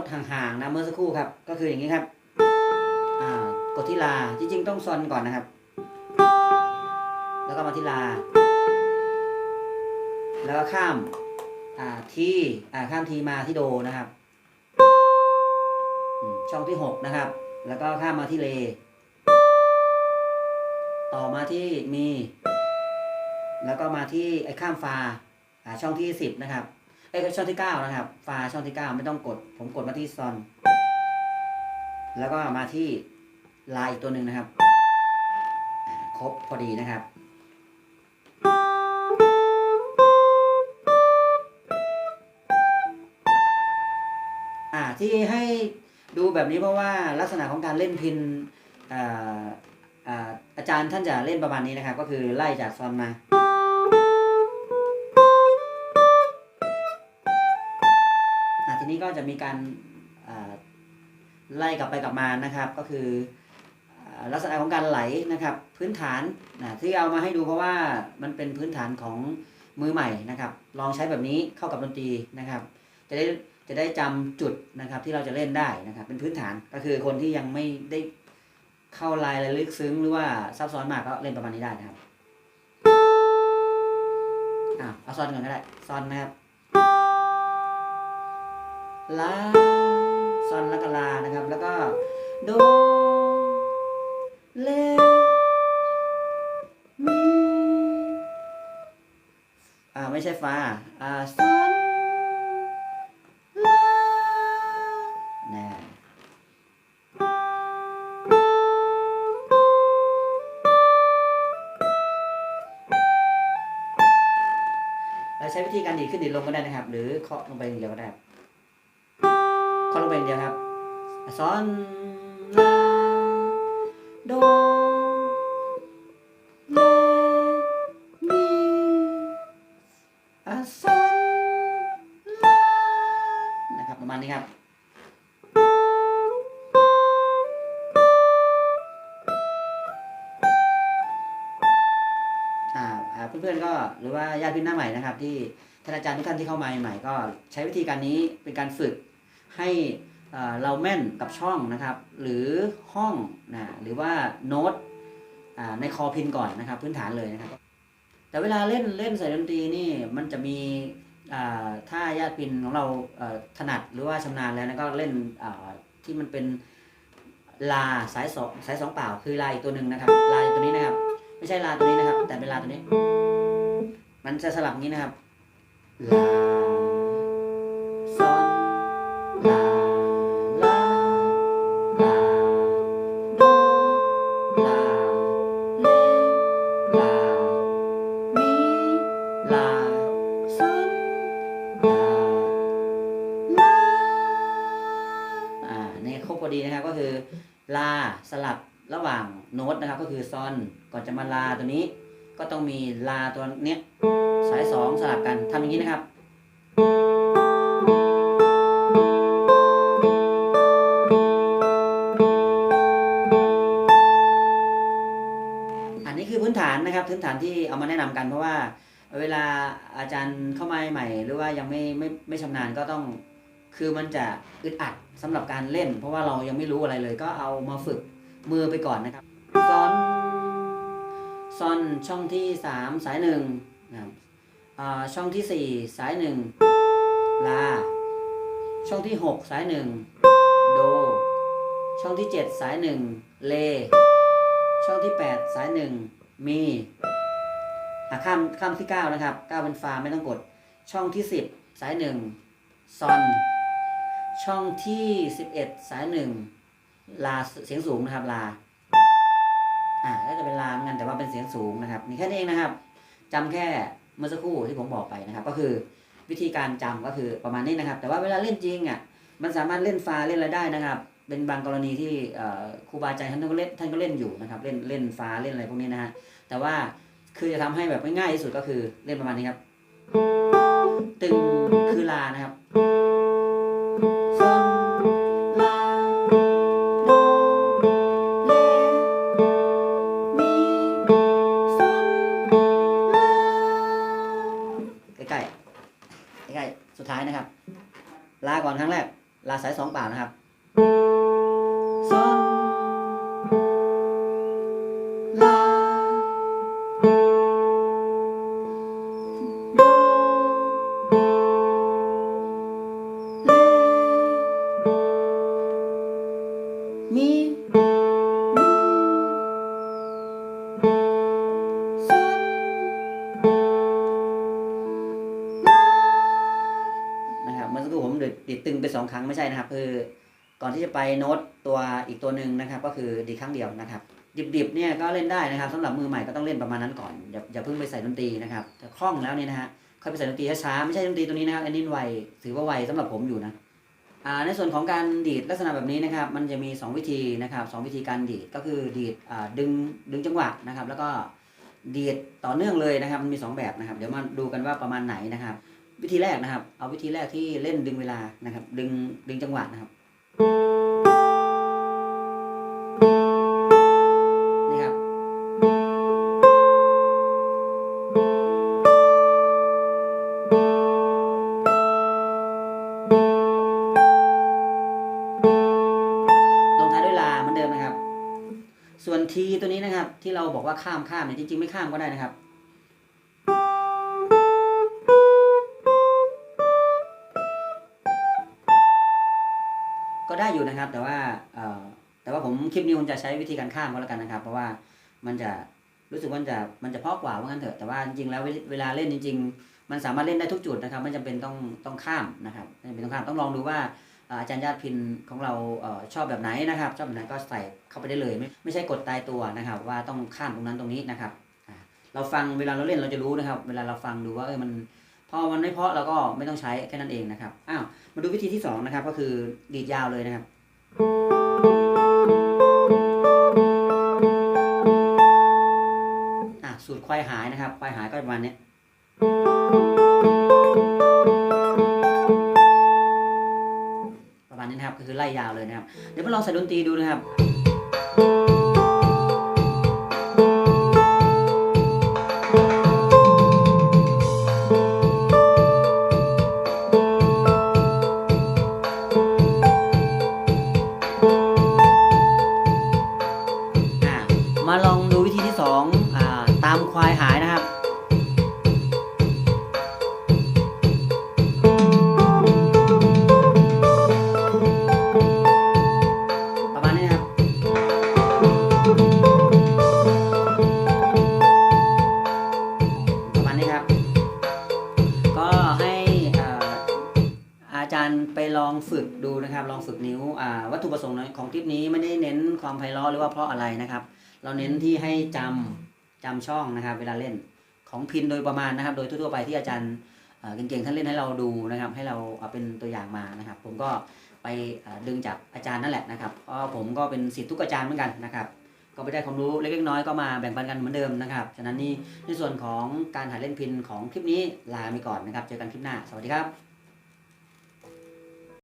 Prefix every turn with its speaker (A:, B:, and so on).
A: ดห่างๆนะเมื่อสักครู่ครับ ก็คืออย่างนี้ครับกดที่ลาจริงๆต้องซอนก่อนนะครับ แล้วก็มาที่ลา แล้วก็ข้ามที่ข้ามทีมาที่โดนะครับ ช่องที่หกนะครับ แล้วก็ข้ามมาที่เล ต่อมาที่มี แล้วก็มาที่ไอ้ข้ามฟาอ่าช่องที่สิบนะครับ เอ้ยช่องที่เก้านะครับ ฟาช่องที่เก้าไม่ต้องกด ผมกดมาที่ซอน แล้วก็มาที่ลายอีกตัวหนึ่งนะครับ ครบพอดีนะครับอ่าที่ให้ดูแบบนี้เพราะว่าลักษณะของการเล่นพินอาอาอาจารย์ท่านจะเล่นประมาณนี้นะครับ ก็คือไล่จากซอนมา ทีนี้ก็จะมีการไล่กลับไปกลับมานะครับ ก็คือลักษณะของการไหลนะครับ พื้นฐานนะที่เอามาให้ดูเพราะว่ามันเป็นพื้นฐานของมือใหม่นะครับ ลองใช้แบบนี้เข้ากับดนตรีนะครับ จะได้จะได้จำจุดนะครับที่เราจะเล่นได้นะครับ เป็นพื้นฐานก็คือคนที่ยังไม่ได้เข้ารายละลึกซึ้งหรือว่าซับซ้อนมากก็เล่นประมาณนี้ได้นะครับอ่าเอาซ้อนก่อนก็ได้ซ้อนนะครับ ลาซอนแล้วก็ลานะครับ แล้วก็โดเลมีอ่าไม่ใช่ฟาอ่าซอนลาน่เราใช้วิธีการดีดขึ้นดีดลงก็ได้นะครับ หรือเคาะลงไปอย่างเดียวก็ได้ ไปเดียวครับซอนลาโดเลมีอะซอนลานะครับประมาณนี้ครับอ่าอ่าเพื่อนๆก็หรือว่าญาติพี่หน้าใหม่นะครับ ที่ท่านอาจารย์ทุกท่านที่เข้ามาใหม่ก็ใช้วิธีการนี้เป็นการฝึก ให้เราแม่นกับช่องนะครับ หรือห้องนะหรือว่าโน้ตอ่าในคอพินก่อนนะครับ พื้นฐานเลยนะครับ แต่เวลาเล่นเล่นใส่ดนตรีนี่มันจะมีถ้าญาติพินของเราถนัดหรือว่าชำนาญแล้วนะก็เล่นที่มันเป็นลาสายสองสายสองเปล่าคือลาอีกตัวหนึ่งนะครับ ลาตัวนี้นะครับ ไม่ใช่ลาตัวนี้นะครับ แต่เป็นลาตัวนี้ มันจะสลับงนี้นะครับลา สลับระหว่างโน้ตนะครับก็คือซอนก่อนจะมาลาตัวนี้ ก็ต้องมีลาตัวเนี้ยสายสองสลับกันทำอย่างนี้นะครับอันนี้คือพื้นฐานนะครับพื้นฐานที่เอามาแนะนำกันเพราะว่า เวลาอาจารย์เข้ามาใหม่ หรือว่ายังไม่ไม่ไม่ชำนาญก็ต้อง คือมันจะอึดอัดสำหรับการเล่น เพราะว่าเรายังไม่รู้อะไรเลย ก็เอามาฝึกมือไปก่อนนะครับซอนซอนช่องที่สามสายหนึ่งนะครับอ่าช่องที่สี่สายหนึ่งลา ช่องที่หกสายหนึ่งโด ช่องที่เจ็ดสายหนึ่งเล ช่องที่แปดสายหนึ่งมีข้ามข้ามที่เก้านะครับเก้าเป็นฟาไม่ต้องกด ช่องที่สิบสายหนึ่งซอน ช่องที่สิบเอ็ดสายหนึ่งลาเสียงสูงนะครับลา อ่าก็จะเป็นลาเหมือนกันแต่ว่าเป็นเสียงสูงนะครับนี่แค่นี้เองนะครับจำแค่เมื่อสักครู่ที่ผมบอกไปนะครับ ก็คือวิธีการจำก็คือประมาณนี้นะครับ แต่ว่าเวลาเล่นจริงอะมันสามารถเล่นฟาเล่นอะไรได้นะครับ เป็นบางกรณีที่ครูบาอาจารย์ท่านก็เล่นท่านก็เล่นอยู่นะครับ เล่นเล่นฟาเล่นอะไรพวกนี้นะฮะแต่ว่าคือจะทำให้แบบง่ายที่สุดก็คือเล่นประมาณนี้ครับ ตึงคือลานะครับ ดิดตึงไปสองครั้งไม่ใช่นะครับ คือก่อนที่จะไปโน้ตตัวอีกตัวหนึ่งนะครับ ก็คือดีดครั้งเดียวนะครับ ดิบๆเนี่ยก็เล่นได้นะครับสำหรับมือใหม่ก็ต้องเล่นประมาณนั้นก่อนอย่าอย่าเพิ่งไปใส่ดนตรีนะครับถ้าคล่องแล้วเนี่ยนะฮะค่อยไปใส่ดนตรีช้าๆไม่ใช่ดนตรีตัวนี้นะครับอันนี้ไวถือว่าไวสำหรับผมอยู่นะอ่าในส่วนของการดีดลักษณะแบบนี้นะครับ มันจะมี 2 วิธีนะครับสองวิธีการดีดก็คือดีดอ่าดึงดึงจังหวะนะครับ แล้วก็ดีดต่อเนื่องเลยนะครับมันมี 2 แบบนะครับ เดี๋ยวมาดูกันว่าประมาณไหนนะครับ วิธีแรกนะครับ เอาวิธีแรกที่เล่นดึงเวลานะครับ ดึงดึงจังหวะนะครับนี่ครับ ลงท้ายด้วยลาเหมือนเดิมนะครับ ส่วนทีตัวนี้นะครับ ที่เราบอกว่าข้ามข้ามเนี่ยจริงๆไม่ข้ามก็ได้นะครับ ได้อยู่นะครับ แต่ว่าแต่ว่าผมคลิปนี้ผมจะใช้วิธีการข้ามก็แล้วกันนะครับ เพราะว่ามันจะรู้สึกว่าจะมันจะเพาะกว่าว่างั้นเถอะแต่ว่าจริงๆแล้วเวลาเล่นจริง ๆ มันสามารถเล่นได้ทุกจุดนะครับ ไม่จำเป็นต้องต้องข้ามนะครับไม่จำเป็นต้องข้ามต้องลองดูว่าอาจารย์ญาติพินของเราชอบแบบไหนนะครับ ชอบแบบไหนก็ใส่เข้าไปได้เลย ไม่ไม่ใช่กดตายตัวนะครับ ว่าต้องข้ามตรงนั้นตรงนี้นะครับเราฟังเวลาเราเล่นเราจะรู้นะครับ เวลาเราฟังดูว่าเออมัน พอมันไม่เพาะเราก็ไม่ต้องใช้แค่นั้นเองนะครับอ้าวมาดูวิธีที่สองนะครับก็คือดีดยาวเลยนะครับ อะสูตรควายหายนะครับควายหายก็ประมาณนี้ประมาณนี้นะครับก็คือไล่ยาวเลยนะครับ เดี๋ยวมาลองใส่ดนตรีดูนะครับ ไปลองฝึกดูนะครับ ลองฝึกนิ้วอ่าวัตถุประสงค์ของคลิปนี้ไม่ได้เน้นความไพเราะหรือว่าเพราะอะไรนะครับ เราเน้นที่ให้จำจำช่องนะครับ เวลาเล่นของพินโดยประมาณนะครับ โดยทั่วๆไปที่อาจารย์เอ่อเก่งๆท่านเล่นให้เราดูนะครับ ให้เราเอาเป็นตัวอย่างมานะครับ ผมก็ไปดึงจากอาจารย์นั่นแหละนะครับเพราะผมก็เป็นศิษย์ทุกอาจารย์เหมือนกันนะครับ ก็ไปได้ความรู้เล็กๆน้อยก็มาแบ่งปันกันเหมือนเดิมนะครับ ฉะนั้นนี่ในส่วนของการหาเล่นพินของคลิปนี้ลาไปก่อนนะครับ เจอกันคลิปหน้า สวัสดีครับ